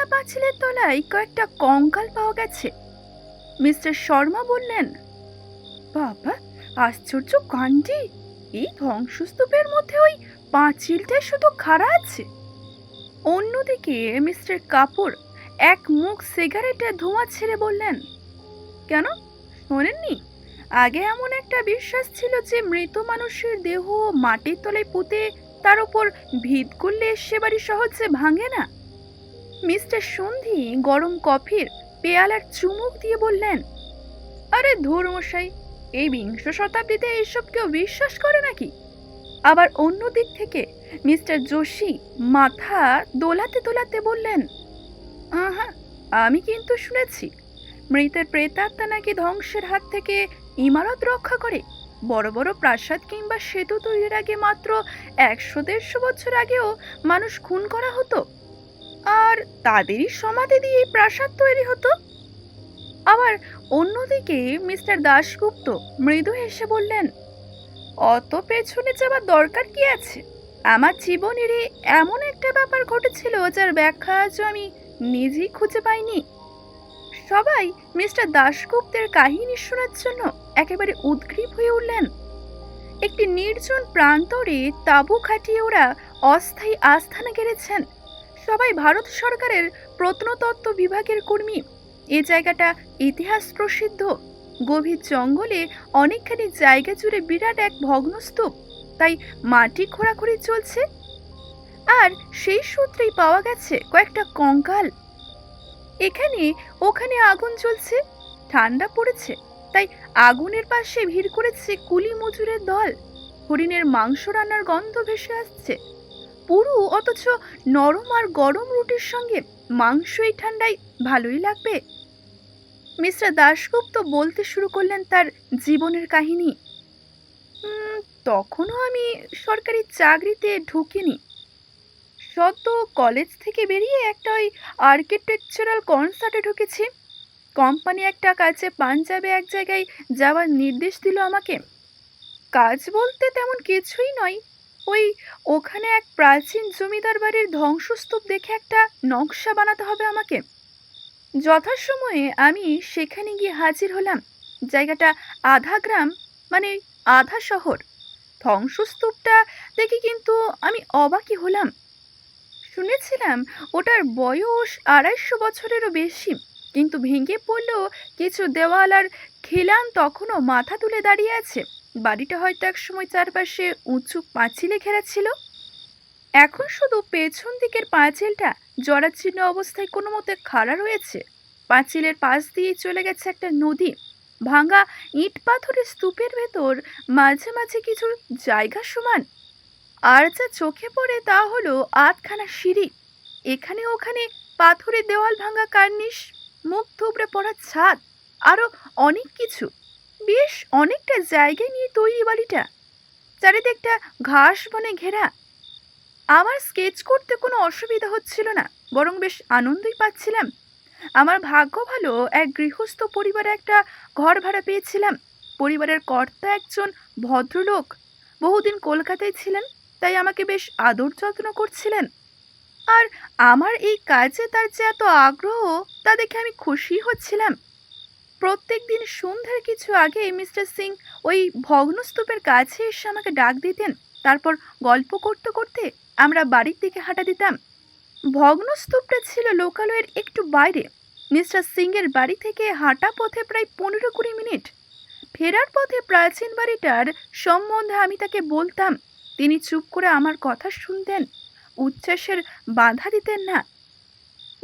মন্দিরের পাঁচিলের তলায় কয়েকটা কঙ্কাল পাওয়া গেছে। মিস্টার শর্মা বললেন, বাবা, আশ্চর্য কাণ্ডি! এই ধ্বংসস্তূপের মধ্যে ওই পাঁচিলটাই শুধু খাড়া আছে। অন্যদিকে মিস্টার কাপুর এক মুখ সিগারেটে ধোঁয়া ছেড়ে বললেন, কেন? শোনেননি? আগে এমন একটা বিশ্বাস ছিল যে মৃত মানুষের দেহ মাটির তলায় পুঁতে তার উপর ভিত করলে সে বাড়ি সহজে ভাঙে না। মিস্টার সন্ধি গরম কফির পেয়ালার চুমুক দিয়ে বললেন, আরে ধুর মশাই এই বিংশ শতাব্দীতে এইসব কেউ বিশ্বাস করে নাকি? আবার অন্য দিক থেকে মিস্টার যোশী মাথা দোলাতে দোলাতে বললেন, আহা, আমি কিন্তু শুনেছি, মৃতের প্রেতাত্মা নাকি ধ্বংসের হাত থেকে ইমারত রক্ষা করে। বড় বড় প্রাসাদ কিংবা সেতু তৈরির আগে মাত্র একশো দেড়শো বছর আগেও মানুষ খুন করা হতো। আর তাদেরই সমাধি দিয়ে প্রাসাদ তৈরি হতো। আবার অন্যদিকে মিস্টার দাশগুপ্ত মৃদু হেসে বললেন, অত পেছনে যাওয়ার দরকার কি আছে? আমার জীবনেরই এমন একটা ব্যাপার ঘটেছিল যার ব্যাখ্যা আজ আমি নিজেই খুঁজে পাইনি। সবাই মিস্টার দাশগুপ্তের কাহিনী শোনার জন্য একেবারে উদ্গ্রীব হয়ে উঠলেন। একটি নির্জন প্রান্তরে তাঁবু খাটিয়ে ওরা অস্থায়ী আস্থানে গেড়েছেন। সবাই ভারত সরকারের প্রত্নতত্ত্ব বিভাগের কর্মী। এ জায়গাটা ইতিহাস প্রসিদ্ধ। গভীর জঙ্গলে অনেকখানি জায়গা জুড়ে বিরাট এক ভগ্নস্তূপ। তাই মাটি খোঁড়াখুড়ি চলছে। আর সেই সূত্রেই পাওয়া গেছে কয়েকটা কঙ্কাল। এখানে ওখানে আগুন জ্বলছে, ঠান্ডা পড়েছে। তাই আগুনের পাশে ভিড় করেছে কুলি মজুরের দল। হরিণের মাংস রান্নার গন্ধ ভেসে আসছে। পুরু, অথচ নরম আর গরম রুটির সঙ্গে মাংস এই ঠান্ডায় ভালোই লাগবে। মিস্টার দাশগুপ্ত বলতে শুরু করলেন তার জীবনের কাহিনী। তখনও আমি সরকারি চাকরিতে ঢুকিনি। সদ্য কলেজ থেকে বেরিয়ে একটা ওই আর্কিটেকচারাল কনসার্টে ঢুকেছি। কোম্পানি একটা কাজে পাঞ্জাবে এক জায়গায় যাওয়ার নির্দেশ দিল আমাকে। কাজ বলতে তেমন কিছুই নয়। ওই ওখানে এক প্রাচীন জমিদার বাড়ির ধ্বংসস্তূপ দেখে একটা নকশা বানাতে হবে আমাকে। যথাসময়ে আমি সেখানে গিয়ে হাজির হলাম। জায়গাটা আধা গ্রাম মানে আধা শহর। ধ্বংসস্তূপটা দেখে কিন্তু আমি অবাকই হলাম। শুনেছিলাম ওটার বয়স আড়াইশো বছরেরও বেশি, কিন্তু ভেঙে পড়লেও কিছু দেওয়াল আর খিলান তখনও মাথা তুলে দাঁড়িয়ে আছে। বাড়িটা হয়তো একসময় চারপাশে উঁচু পাঁচিলে ঘেরা ছিল। এখন শুধু পেছন দিকের পাঁচিলটা জরাচ্ছিন্ন অবস্থায় কোনো মতে খাড়া রয়েছে। পাঁচিলের পাশ দিয়ে চলে গেছে একটা নদী। ভাঙা ইট পাথরের স্তূপের ভেতর মাঝে মাঝে কিছু জায়গা সমান। আর যা চোখে পড়ে তা হলো আধখানা সিঁড়ি। এখানে ওখানে পাথরের দেওয়াল ভাঙা কার্নিশ, মুখ থুবড়ে পড়া ছাদ আরও অনেক কিছু। বেশ অনেকটা জায়গায় নিয়ে তৈরি বাড়িটা চারিদিকটা ঘাস বনে ঘেরা। আমার স্কেচ করতে কোনো অসুবিধা হচ্ছিল না, বরং বেশ আনন্দই পাচ্ছিলাম। আমার ভাগ্য ভালো, এক গৃহস্থ পরিবারে একটা ঘর ভাড়া পেয়েছিলাম। পরিবারের কর্তা একজন ভদ্রলোক। বহুদিন কলকাতায় ছিলেন, তাই আমাকে বেশ আদর যত্ন করছিলেন। আর আমার এই কাজে তার যে এত আগ্রহ, তা দেখে আমি খুশি হচ্ছিলাম। প্রত্যেক দিন সন্ধ্যার কিছু আগে মিস্টার সিং ওই ভগ্নস্তূপের কাছে এসে আমাকে ডাক দিতেন, তারপর গল্প করতে করতে আমরা বাড়ির দিকে হাঁটা দিতাম। ভগ্নস্তূপটা ছিল লোকালয়ের একটু বাইরে। মিস্টার সিংয়ের বাড়ি থেকে হাঁটা পথে প্রায় পনেরো কুড়ি মিনিট। ফেরার পথে প্রাচীন বাড়িটার সম্বন্ধে আমি তাকে বলতাম, তিনি চুপ করে আমার কথা শুনতেন, উচ্ছ্বাসের বাধা দিতেন না।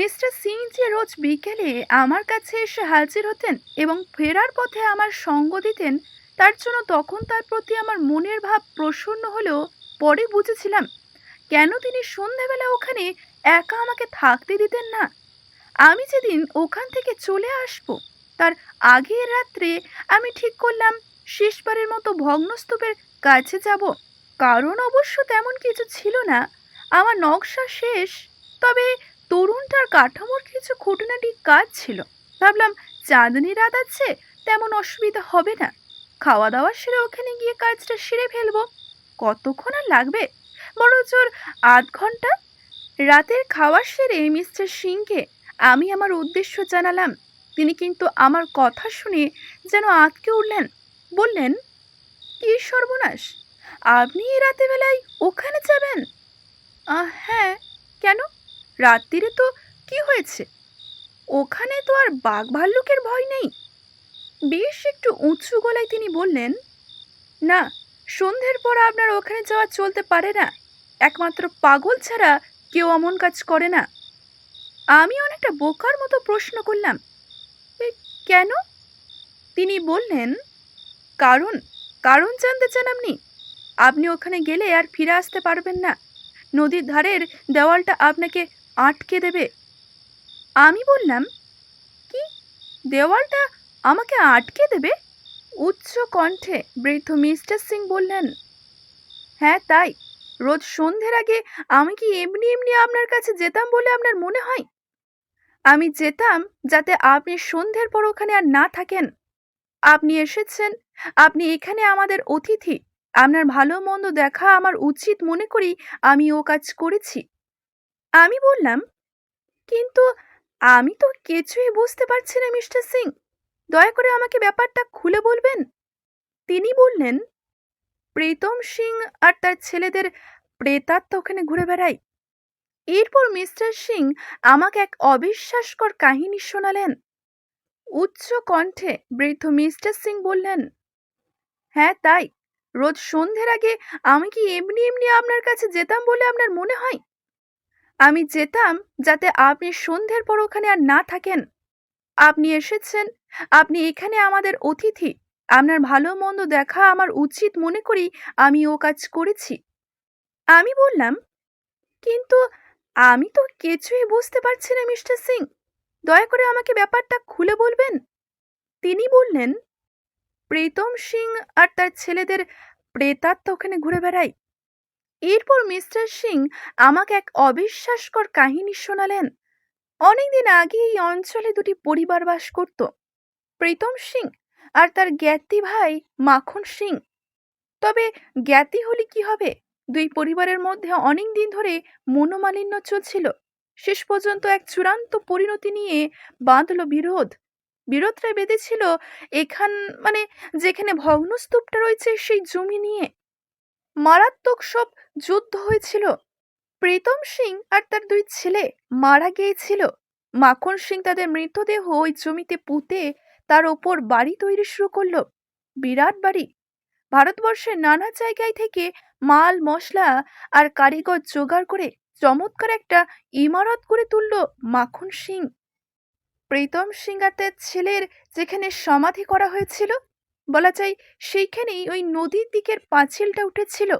মিস্টার সিং যে রোজ বিকেলে আমার কাছে এসে হাজির হতেন এবং ফেরার পথে আমার সঙ্গ দিতেন, তার জন্য তখন তার প্রতি আমার মনের ভাব প্রসন্ন হলেও পরে বুঝেছিলাম, কেন তিনি সন্ধেবেলা ওখানে একা আমাকে থাকতে দিতেন না? আমি যেদিন ওখান থেকে চলে আসব, তার আগের রাত্রে আমি ঠিক করলাম শেষবারের মতো ভগ্নস্তূপের কাছে যাব, কারণ অবশ্য তেমন কিছু ছিল না, আমার নকশা শেষ, তবে তরুণটার কাঠামোর কিছু খুঁটিনাটি কাজ ছিল। ভাবলাম চাঁদনি রাত আছে, তেমন অসুবিধা হবে না। খাওয়া দাওয়া সেরে ওখানে গিয়ে কাজটা সেরে ফেলব। কতক্ষণ আর লাগবে? বড় জোর আধ ঘণ্টা। রাতের খাওয়া সেরে মিস্টার সিংকে আমি আমার উদ্দেশ্য জানালাম। তিনি কিন্তু আমার কথা শুনে যেন আঁতকে উঠলেন। বললেন, কি সর্বনাশ! আপনি এই রাতে বেলায় ওখানে যাবেন? হ্যাঁ। কেন? রাত্রিরে তো কি হয়েছে? ওখানে তো আর বাঘ ভাল্লুকের ভয় নেই। বেশ একটু উঁচু গলায় তিনি বললেন না সন্ধ্যের পর আপনার ওখানে যাওয়া চলতে পারে না। একমাত্র পাগল ছাড়া কেউ অমন কাজ করে না। আমি অনেকটা বোকার মতো প্রশ্ন করলাম "এ, কেন? তিনি বললেন কারণ কারণ জানতে চান আপনি। আপনি ওখানে গেলে আর ফিরে আসতে পারবেন না। নদীর ধারের দেওয়ালটা আপনাকে আটকে দেবে। আমি বললাম, কি? দেওয়ালটা আমাকে আটকে দেবে? উচ্চ কণ্ঠে বৃদ্ধ মিস্টার সিং বললেন হ্যাঁ তাই। রোজ সন্ধ্যের আগে আমি কি এমনি এমনি আপনার কাছে যেতাম বলে আপনার মনে হয়? আমি যেতাম যাতে আপনি সন্ধ্যের পর ওখানে আর না থাকেন। আপনি এসেছেন, আপনি এখানে আমাদের অতিথি। আপনার ভালো মন্দ দেখা আমার উচিত মনে করি আমি ও কাজ করেছি। আমি বললাম, কিন্তু আমি তো কিছুই বুঝতে পারছি না, মিস্টার সিং। দয়া করে আমাকে ব্যাপারটা খুলে বলবেন। তিনি বললেন, প্রীতম সিং আর তার ছেলেদের প্রেতাত্মা ওখানে ঘুরে বেড়ায়। এরপর মিস্টার সিং আমাকে এক অবিশ্বাসকর কাহিনী শোনালেন। উচ্চ কণ্ঠে বৃদ্ধ মিস্টার সিং বললেন হ্যাঁ তাই। রোজ সন্ধ্যের আগে আমি কি এমনি এমনি আপনার কাছে যেতাম বলে আপনার মনে হয়? আমি যেতাম যাতে আপনি সন্ধ্যের পর ওখানে আর না থাকেন। আপনি এসেছেন, আপনি এখানে আমাদের অতিথি। আপনার ভালো মন্দ দেখা আমার উচিত মনে করি আমি ও কাজ করেছি। আমি বললাম, কিন্তু আমি তো কিছুই বুঝতে পারছি না, মিস্টার সিং। দয়া করে আমাকে ব্যাপারটা খুলে বলবেন? তিনি বললেন, প্রীতম সিং আর তার ছেলেদের প্রেতাত্মা ওখানে ঘুরে বেড়ায়। এরপর মিস্টার সিং আমাকে এক অবিশ্বাসকর কাহিনী শোনালেন। অনেকদিন আগে এই অঞ্চলে দুটি পরিবার বাস করত, প্রীতম সিং আর তার জ্ঞাতি ভাই মাখন সিং। তবে জ্ঞাতি হলে কি হবে? দুই পরিবারের মধ্যে অনেক দিন ধরে মনোমালিন্য চলছিল। শেষ পর্যন্ত এক চূড়ান্ত পরিণতি নিয়ে বাঁধল বিরোধ। বিরোধটা বেঁধেছিল এখান মানে যেখানে ভগ্নস্তূপটা রয়েছে সেই জমি নিয়ে। মারাত্মক সব যুদ্ধ হয়েছিল। প্রীতম সিং আর তার দুই ছেলে মারা গিয়েছিল। মাখন সিং তাদের মৃতদেহ ওই জমিতে পুঁতে তার ওপর বাড়ি তৈরি শুরু করল। বিরাট বাড়ি। ভারতবর্ষের নানা জায়গায় থেকে মাল, মশলা আর কারিগর জোগাড় করে চমৎকার একটা ইমারত করে তুলল মাখন সিং। প্রীতম সিং আর তার ছেলের যেখানে সমাধি করা হয়েছিল বলা যায় সেইখানেই ওই নদীর দিকের পাঁচিলটা উঠেছিল।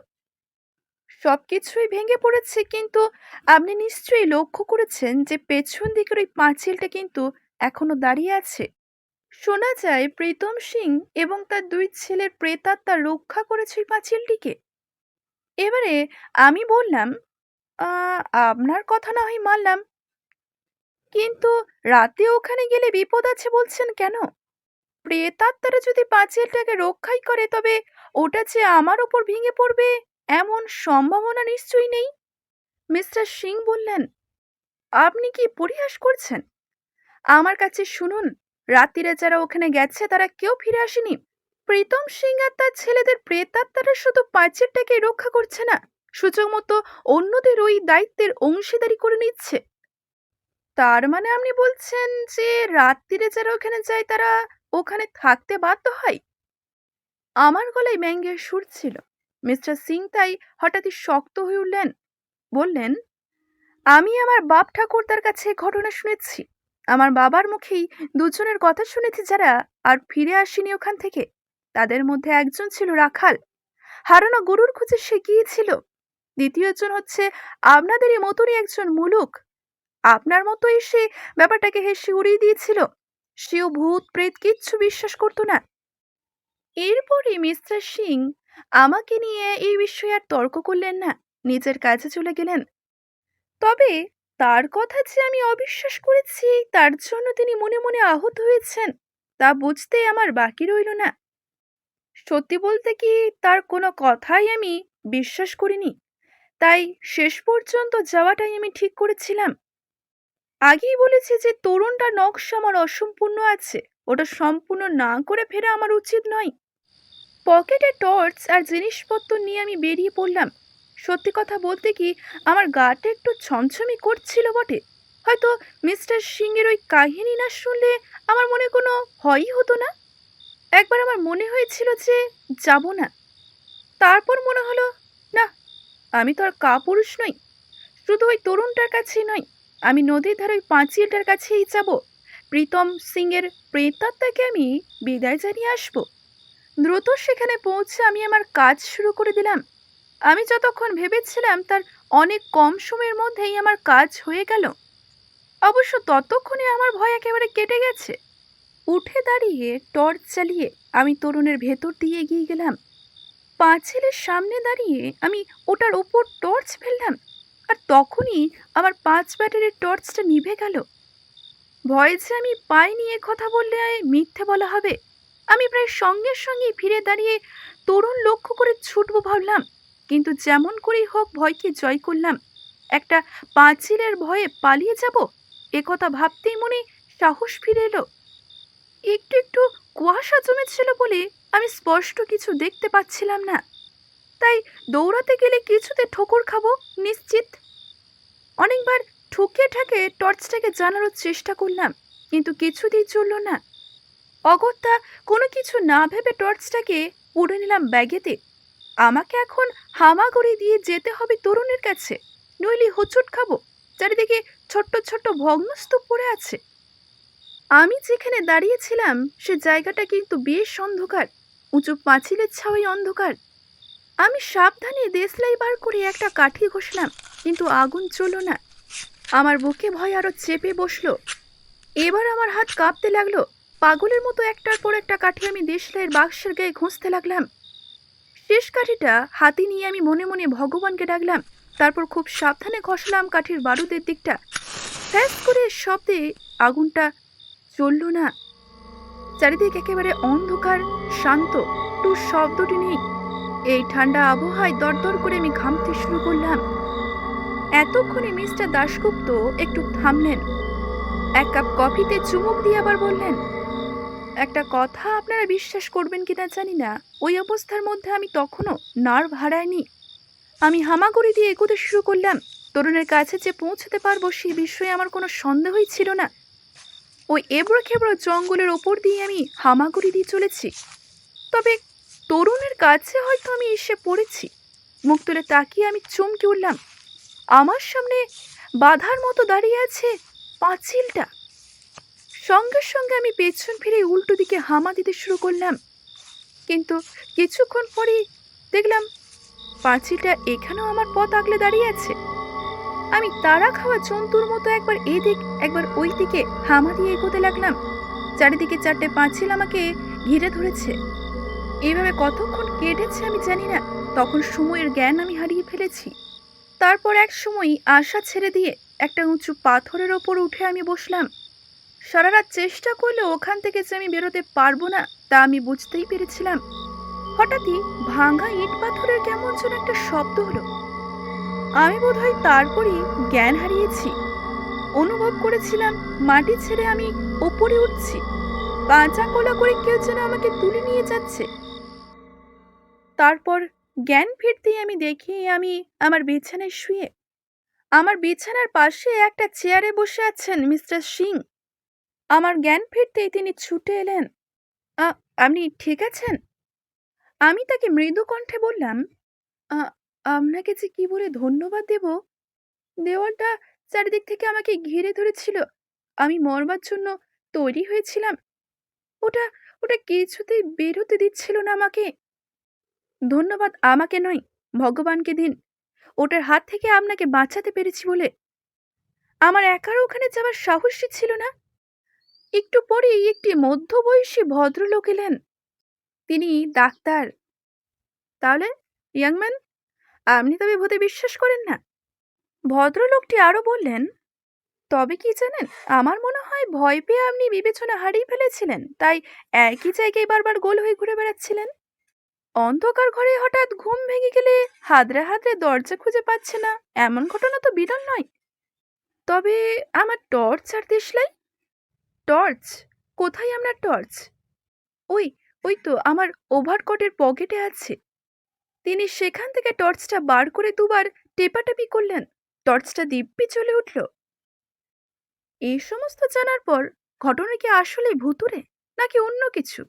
সব কিছুই ভেঙে পড়েছে কিন্তু আপনি নিশ্চয়ই লক্ষ্য করেছেন যে পেছন দিকের ওই পাঁচিলটা কিন্তু এখনও দাঁড়িয়ে আছে। শোনা যায় প্রীতম সিং এবং তার দুই ছেলের প্রেতাত্মা রক্ষা করেছে ওই পাঁচিলটিকে। এবারে আমি বললাম আপনার কথা না হয় মানলাম। কিন্তু রাতে ওখানে গেলে বিপদ আছে বলছেন কেন? প্রেতাত্মারা যদি পাঁচিলটাকে রক্ষাই করে, তবে ওটা যে আমার ওপর ভেঙে পড়বে, এমন সম্ভাবনা নিশ্চয়ই নেই। মিস্টার সিং বললেন, আপনি কি পরিহাস করছেন? আমার কাছে শুনুন, রাত্রিরে যারা ওখানে গেছে, তারা কেউ ফিরে আসেনি। প্রীতম সিং আর তার ছেলেদের প্রেতাত্মারা শুধু পাঁচেরটাকে রক্ষা করছে না, সুযোগ মতো অন্যদের ওই দায়িত্বের অংশীদারি করে নিচ্ছে। তার মানে আপনি বলছেন যে রাত্রিরে যারা ওখানে যায়, তারা ওখানে থাকতে বাধ্য হয়? আমার গলায় ম্যাঙ্গের সুর ছিল। মিস্টার সিং তাই হঠাৎই শক্ত হয়ে উঠলেন। বললেন, আমি আমার বাপ ঠাকুরদার কাছে ঘটনা শুনেছি। আমার বাবার মুখেই দুজনের কথা শুনেছি যারা আর ফিরে আসেনি ওখান থেকে। তাদের মধ্যে একজন ছিল রাখাল। হারানো গরুর খুঁজে সে গিয়েছিল। দ্বিতীয়জন হচ্ছে আপনাদেরই মতনই একজন মুলুক। আপনার মতো এসে ব্যাপারটাকে হেসে উড়িয়ে দিয়েছিল। সেও ভূত প্রেত কিচ্ছু বিশ্বাস করতো না। এরপরে মিস্টার সিং আমাকে নিয়ে এই বিষয়ে আর তর্ক করলেন না, নিজের কাছে চলে গেলেন। তবে তার কথা যে আমি অবিশ্বাস করেছি, তার জন্য তিনি মনে মনে আহত হয়েছেন, তা বুঝতে আমার বাকি রইল না। সত্যি বলতে কি তার কোনো কথাই আমি বিশ্বাস করিনি, তাই শেষ পর্যন্ত যাওয়াটাই আমি ঠিক করেছিলাম। আগেই বলেছি যে তরুণটা নকশা আমার অসম্পূর্ণ আছে। ওটা সম্পূর্ণ না করে ফেরা আমার উচিত নয়। পকেটে টর্চ আর জিনিসপত্র নিয়ে আমি বেরিয়ে পড়লাম। সত্যি কথা বলতে কি, আমার গাটা একটু ছমছমি করছিল বটে। হয়তো মিস্টার সিংয়ের ওই কাহিনী না শুনলে আমার মনে কোনো ভয়ই হতো না। একবার আমার মনে হয়েছিল যে যাব না। তারপর মনে হলো, না, আমি তো আর কাপুরুষ নই। শুধু ওই তরুণটার কাছেই নয়। আমি নদীর ধারে ওই পাঁচিলটার কাছেই যাব। প্রীতম সিংয়ের প্রেতাত্মাকে আমি বিদায় জানিয়ে আসব। দ্রুত সেখানে পৌঁছে আমি আমার কাজ শুরু করে দিলাম। আমি যতক্ষণ ভেবেছিলাম তার অনেক কম সময়ের মধ্যেই আমার কাজ হয়ে গেল। অবশ্য ততক্ষণে আমার ভয় একেবারে কেটে গেছে। উঠে দাঁড়িয়ে টর্চ চালিয়ে আমি তরুণের ভেতর দিয়ে এগিয়ে গেলাম। পাঁচিলের সামনে দাঁড়িয়ে আমি ওটার ওপর টর্চ ফেললাম। আর তখনই আমার পাঁচ ব্যাটারির টর্চটা নিভে গেল। ভয়ে যে আমি পাইনি এ কথা বললে মিথ্যে বলা হবে। আমি প্রায় সঙ্গে সঙ্গে ফিরে দাঁড়িয়ে তরুণ লক্ষ্য করে ছুটবো ভাবলাম, কিন্তু যেমন করেই হোক ভয়কে জয় করলাম। একটা পাঁচিলের ভয়ে পালিয়ে যাব? এ কথা ভাবতেই মনে সাহস ফিরে এলো। একটু একটু কুয়াশা জমেছিল বলে আমি স্পষ্ট কিছু দেখতে পাচ্ছিলাম না। তাই দৌড়াতে গেলে কিছুতে ঠোকর খাব, নিশ্চিত? অনেকবার ঠুকে ঠাকে টর্চটাকে জানানোর চেষ্টা করলাম, কিন্তু কিছুতেই চলল না। অগত্যা কোনো কিছু না ভেবে টর্চটাকে পুড়ে নিলাম ব্যাগেতে। আমাকে এখন হামাগুড়ি দিয়ে যেতে হবে তরুণের কাছে, নইলে হোঁচট খাব, চারিদিকে ছোট্ট ছোট্ট ভগ্নস্তূপ পড়ে আছে। আমি যেখানে দাঁড়িয়েছিলাম, সে জায়গাটা কিন্তু বেশ অন্ধকার, উঁচু পাঁচিলের ছাওয়াই অন্ধকার। আমি সাবধানে দেশলাই বার করে একটা কাঠি ঘষলাম, কিন্তু আগুন চলো না। আমার বুকে ভয় আরও চেপে বসল। এবার আমার হাত কাঁপতে লাগল। পাগলের মতো একটার পর একটা কাঠি আমি দেশলাইয়ের বাক্সের গায়ে ঘষতে লাগলাম। শেষ কাঠিটা হাতে নিয়ে আমি মনে মনে ভগবানকে ডাকলাম, তারপর খুব সাবধানে ঘষলাম কাঠির বারুদের দিকটা। ফ্যাস করে শব্দে আগুনটা চলল না। চারিদিক একেবারে অন্ধকার, শান্ত। টু শব্দটি নেই এই ঠান্ডা আবহাওয়ায় দরদর করে আমি ঘামতে শুরু করলাম। এতক্ষণে মিস্টার দাশগুপ্ত একটু থামলেন। এক কাপ কফিতে চুমুক দিয়ে আবার বললেন, একটা কথা আপনারা বিশ্বাস করবেন কিনা জানি না। ওই অবস্থার মধ্যে আমি তখনও নার্ভ হারাইনি আমি হামাগুড়ি দিয়ে এগোতে শুরু করলাম। তরুণের কাছে যে পৌঁছতে পারব সেই বিষয়ে আমার কোনো সন্দেহই ছিল না। ওই এবড়ো খেবড়ো জঙ্গলের ওপর দিয়ে আমি হামাগুড়ি দিয়ে চলেছি। তবে তরুণের কাছে হয়তো আমি এসে পড়েছি। মুখ তুলে তাকিয়ে আমি চমকে উঠলাম। আমার সামনে বাধার মতো দাঁড়িয়ে আছে পাঁচিলটা। সঙ্গে সঙ্গে আমি পেছন ফিরে উল্টো দিকে হামা দিতে শুরু করলাম। কিন্তু কিছুক্ষণ পরেই দেখলাম পাঁচিলটা এখানেও আমার পথ আগলে দাঁড়িয়ে আছে। আমি তারা খাওয়া জন্তুর মতো একবার এদিক, একবার ওই দিকে হামা দিয়ে এগোতে লাগলাম। চারিদিকে চারটে পাঁচিল আমাকে ঘিরে ধরেছে। এইভাবে কতক্ষণ কেটেছে আমি জানি না। তখন সময়ের জ্ঞান আমি হারিয়ে ফেলেছি। তারপর এক সময় আশা ছেড়ে দিয়ে একটা উঁচু পাথরের ওপর উঠে আমি বসলাম। সারা রাত চেষ্টা করলেও ওখান থেকে যে আমি বেরোতে পারব না, তা আমি বুঝতেই পেরেছিলাম। হঠাৎই ভাঙা ইট পাথরের কেমন যেন একটা শব্দ হলো। আমি বোধহয় তারপরই জ্ঞান হারিয়েছি। অনুভব করেছিলাম মাটি ছেড়ে আমি ওপরে উঠছি। কাঁচা কোলা করে কেউ যেন আমাকে তুলে নিয়ে যাচ্ছে। তারপর জ্ঞান ফিরতেই আমি দেখি আমি আমার বিছানায় শুয়ে। আমার বিছানার পাশে একটা চেয়ারে বসে আছেন মিস্টার সিং। আমার জ্ঞান ফিরতেই তিনি ছুটে এলেন। আপনি ঠিক আছেন? আমি তাকে মৃদু কণ্ঠে বললাম, "আ- আপনাকে যে কি বলে ধন্যবাদ দেব? দেওয়ালটা চারিদিক থেকে আমাকে ঘিরে ধরেছিল। আমি মরবার জন্য তৈরি হয়েছিলাম। ওটা ওটা কিছুতেই বেরোতে দিচ্ছিল না আমাকে। ধন্যবাদ আমাকে নয়, ভগবানকে দিন। ওটার হাত থেকে আপনাকে বাঁচাতে পেরেছি বলে। আমার একার ওখানে যাওয়ার সাহসই ছিল না। একটু পরেই একটি মধ্যবয়সী ভদ্রলোক এলেন। তিনি ডাক্তার। তাহলে, ইয়াংম্যান, আপনি তবে ভূতে বিশ্বাস করেন না? ভদ্রলোকটি আরও বললেন, তবে কি জানেন, আমার মনে হয় ভয় পেয়ে আপনি বিবেচনা হারিয়ে ফেলেছিলেন, তাই একই জায়গায় বারবার গোল হয়ে ঘুরে বেড়াচ্ছিলেন। অন্ধকার ঘরে হঠাৎ ঘুম ভেঙে গেলে হাদরা হাদরে দরজা খুঁজে পাচ্ছে না। এমন ঘটনা তো বিরল নয়। তবে আমার টর্চ আর দেশলাই? টর্চ? কোথায় আপনার টর্চ? ওই ওই তো আমার ওভারকোটের পকেটে আছে। তিনি সেখান থেকে টর্চটা বার করে দুবার টেপাটেপি করলেন। টর্চটা দিব্যি চলে উঠল। এই সমস্ত জানার পর ঘটনা কি আসলে ভুতুরে নাকি অন্য কিছু?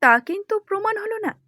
তা কিন্তু প্রমাণ হলো না।